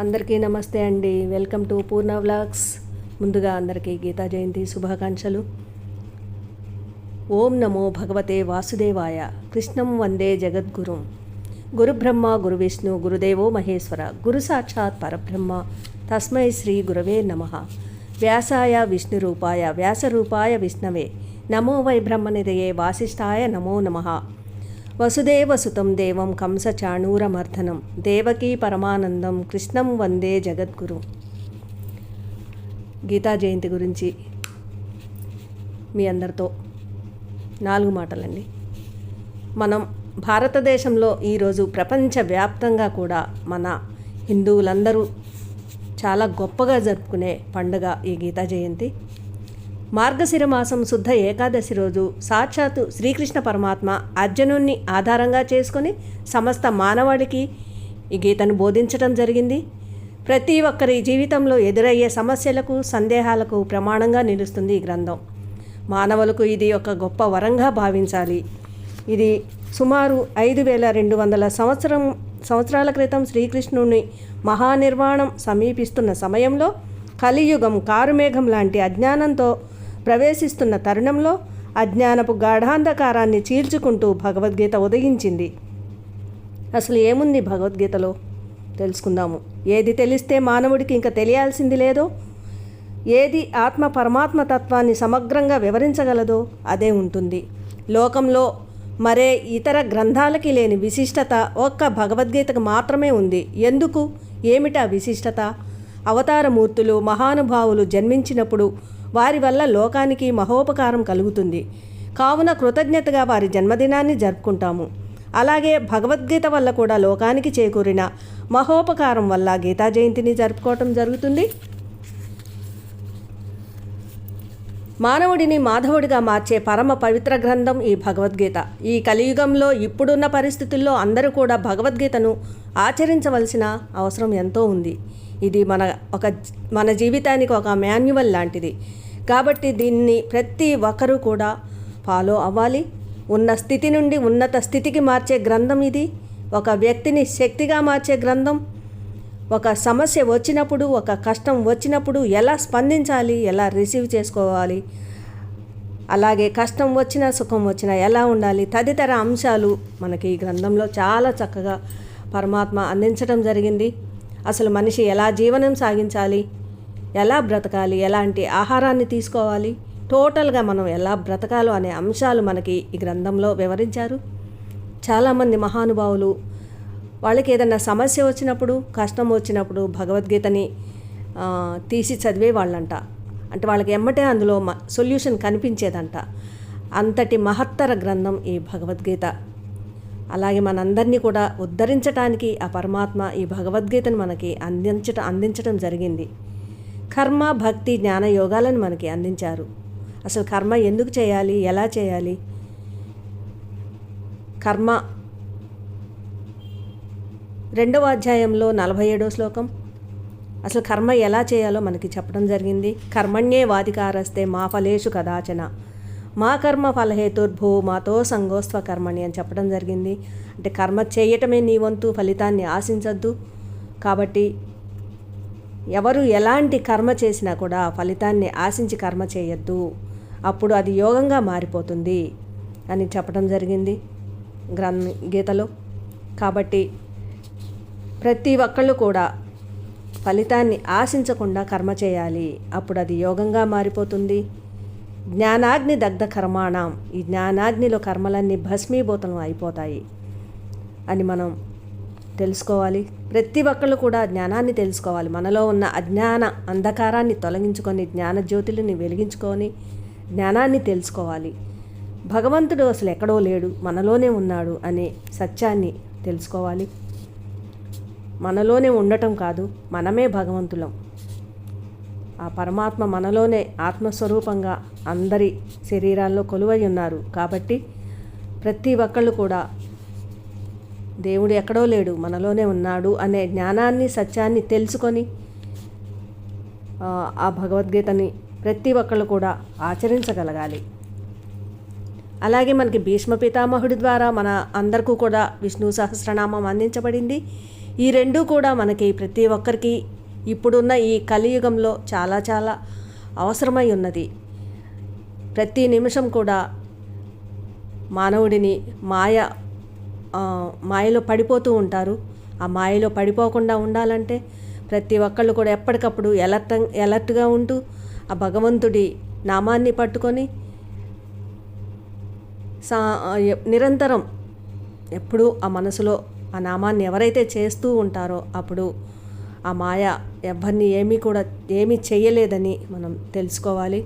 అందరికీ నమస్తే అండి. Welcome to Purna vlogs. ముందుగా అందరికీ గీతా జయంతి శుభాకాంక్షలు. ఓం నమో భగవతే వాసుదేవాయ. కృష్ణం వందే జగద్గురుం. గురుబ్రహ్మ గురువిష్ణు గురుదేవో మహేశ్వర. గురు సాక్షాత్ పరబ్రహ్మ. తస్మై శ్రీ గురవే నమ. వ్యాసాయ విష్ణు రూపాయ వ్యాసరూపాయ విష్ణవే. నమో వై బ్రహ్మనిదయే వాసిష్ఠాయ నమో నమః. వసుదేవసుతం దేవం కంసచాణూరమర్ధనం దేవకీ పరమానందం కృష్ణం వందే జగద్గురు. గీతా జయంతి గురించి మీ అందరితో నాలుగు మాటలండి. మనం భారతదేశంలో ఈరోజు ప్రపంచవ్యాప్తంగా కూడా మన హిందువులందరూ చాలా గొప్పగా జరుపుకునే పండుగ ఈ గీతా జయంతి. మార్గశిర మాసం శుద్ధ ఏకాదశి రోజు సాక్షాత్తు శ్రీకృష్ణ పరమాత్మ అర్జునుణ్ణి ఆధారంగా చేసుకొని సమస్త మానవాళికి ఈ గీతను బోధించడం జరిగింది. ప్రతి ఒక్కరి జీవితంలో ఎదురయ్యే సమస్యలకు సందేహాలకు ప్రమాణంగా నిలుస్తుంది ఈ గ్రంథం. మానవులకు ఇది ఒక గొప్ప వరంగా భావించాలి. ఇది సుమారు ఐదు వేల రెండు వందల సంవత్సరం సంవత్సరాల క్రితం శ్రీకృష్ణుని మహానిర్వాణం సమీపిస్తున్న సమయంలో కలియుగం కారుమేఘం లాంటి అజ్ఞానంతో ప్రవేశిస్తున్న తరుణంలో అజ్ఞానపు గాఢాంధకారాన్ని చీల్చుకుంటూ భగవద్గీత ఉదయించింది. అసలు ఏముంది భగవద్గీతలో? తెలుసుకుందాము. ఏది తెలిస్తే మానవుడికి ఇంకా తెలియాల్సింది లేదో? ఏది ఆత్మ పరమాత్మ తత్వాన్ని సమగ్రంగా వివరించగలదో అదే ఉంటుంది. లోకంలో మరే ఇతర గ్రంథాలకి లేని విశిష్టత ఒక్క భగవద్గీతకు మాత్రమే ఉంది. ఎందుకు? ఏమిటా విశిష్టత? అవతారమూర్తులు మహానుభావులు జన్మించినప్పుడు వారి వల్ల లోకానికి మహోపకారం కలుగుతుంది. కావున కృతజ్ఞతగా వారి జన్మదినాన్ని జరుపుకుంటాము. అలాగే భగవద్గీత వల్ల కూడా లోకానికి చేకూరిన మహోపకారం వల్ల గీతా జయంతిని జరుపుకోవటం జరుగుతుంది. మానవుడిని మాధవుడిగా మార్చే పరమ పవిత్ర గ్రంథం ఈ భగవద్గీత. ఈ కలియుగంలో ఇప్పుడున్న పరిస్థితుల్లో అందరూ కూడా భగవద్గీతను ఆచరించవలసిన అవసరం ఎంతో ఉంది. ఇది మన ఒక మన జీవితానికి ఒక మాన్యువల్ లాంటిది. కాబట్టి దీన్ని ప్రతి ఒక్కరూ కూడా ఫాలో అవ్వాలి. ఉన్న స్థితి నుండి ఉన్నత స్థితికి మార్చే గ్రంథం ఇది. ఒక వ్యక్తిని శక్తిగా మార్చే గ్రంథం. ఒక సమస్య వచ్చినప్పుడు ఒక కష్టం వచ్చినప్పుడు ఎలా స్పందించాలి ఎలా రిసీవ్ చేసుకోవాలి అలాగే కష్టం వచ్చినా సుఖం వచ్చినా ఎలా ఉండాలి తదితర అంశాలు మనకి ఈ గ్రంథంలో చాలా చక్కగా పరమాత్మ అందించడం జరిగింది. అసలు మనిషి ఎలా జీవనం సాగించాలి ఎలా బ్రతకాలి? ఎలాంటి ఆహారాన్ని తీసుకోవాలి? టోటల్గా మనం ఎలా బ్రతకాలో అనే అంశాలు మనకి ఈ గ్రంథంలో వివరించారు. చాలామంది మహానుభావులు వాళ్ళకి ఏదైనా సమస్య వచ్చినప్పుడు కష్టం వచ్చినప్పుడు భగవద్గీతని తీసి చదివే వాళ్ళంట. అంటే వాళ్ళకి ఎమ్మటే అందులో మ సొల్యూషన్ కనిపించేదంట. అంతటి మహత్తర గ్రంథం ఈ భగవద్గీత. అలాగే మనందరినీ కూడా ఉద్ధరించటానికి ఆ పరమాత్మ ఈ భగవద్గీతను మనకి అందించటం అందించడం జరిగింది. కర్మ భక్తి జ్ఞాన యోగాలను మనకి అందించారు. అసలు కర్మ ఎందుకు చేయాలి? ఎలా చేయాలి? కర్మ రెండవ అధ్యాయంలో నలభై ఏడో శ్లోకం. అసలు కర్మ ఎలా చేయాలో మనకి చెప్పడం జరిగింది. కర్మణ్యే వాదికారస్తే మా ఫలేషు కదాచన. మా కర్మ ఫలహేతుర్భూ మాతో సంగోస్వ కర్మణి అని చెప్పడం జరిగింది. అంటే కర్మ చేయటమే నీ వంతు ఫలితాన్ని ఆశించద్దు. కాబట్టి ఎవరు ఎలాంటి కర్మ చేసినా కూడా ఫలితాన్ని ఆశించి కర్మ చేయొద్దు. అప్పుడు అది యోగంగా మారిపోతుంది అని చెప్పడం జరిగింది గ్రంథ గీతలో. కాబట్టి ప్రతి ఒక్కళ్ళు కూడా ఫలితాన్ని ఆశించకుండా కర్మ చేయాలి. అప్పుడు అది యోగంగా మారిపోతుంది. జ్ఞానాగ్ని దగ్ధ కర్మాణం. ఈ జ్ఞానాగ్నిలో కర్మలన్నీ భస్మీభూతం అయిపోతాయి అని మనం తెలుసుకోవాలి. ప్రతి ఒక్కళ్ళు కూడా జ్ఞానాన్ని తెలుసుకోవాలి. మనలో ఉన్న అజ్ఞాన అంధకారాన్ని తొలగించుకొని జ్ఞాన జ్యోతులని వెలిగించుకొని జ్ఞానాన్ని తెలుసుకోవాలి. భగవంతుడు అసలు ఎక్కడో లేడు మనలోనే ఉన్నాడు అనే సత్యాన్ని తెలుసుకోవాలి. మనలోనే ఉండటం కాదు మనమే భగవంతులం. ఆ పరమాత్మ మనలోనే ఆత్మస్వరూపంగా అందరి శరీరాల్లో కొలువై ఉన్నారు కాబట్టి ప్రతి ఒక్కళ్ళు కూడా దేవుడు ఎక్కడో లేడు మనలోనే ఉన్నాడు అనే జ్ఞానాన్ని సత్యాన్ని తెలుసుకొని ఆ, భగవద్గీతని ప్రతి ఒక్కళ్ళు కూడా ఆచరించగలగాలి. అలాగే మనకి భీష్మ పితామహుడి ద్వారా మన అందరికీ కూడా విష్ణు సహస్రనామం అందించబడింది. ఈ రెండూ కూడా మనకి ప్రతి ఒక్కరికి ఇప్పుడున్న ఈ కలియుగంలో చాలా చాలా అవసరమై ఉన్నది. ప్రతి నిమిషం కూడా మానవుడిని మాయ మాయలో పడిపోతూ ఉంటారు. ఆ మాయలో పడిపోకుండా ఉండాలంటే ప్రతి ఒక్కళ్ళు కూడా ఎప్పటికప్పుడు ఎలర్ట్ ఎలర్ట్గా ఉంటూ ఆ భగవంతుడి నామాన్ని పట్టుకొని సా ఎ- నిరంతరం ఎప్పుడూ ఆ మనసులో ఆ నామాన్ని ఎవరైతే చేస్తూ ఉంటారో అప్పుడు ఆ మాయ ఎవరిని ఏమీ కూడా ఏమీ చేయలేదని మనం తెలుసుకోవాలి.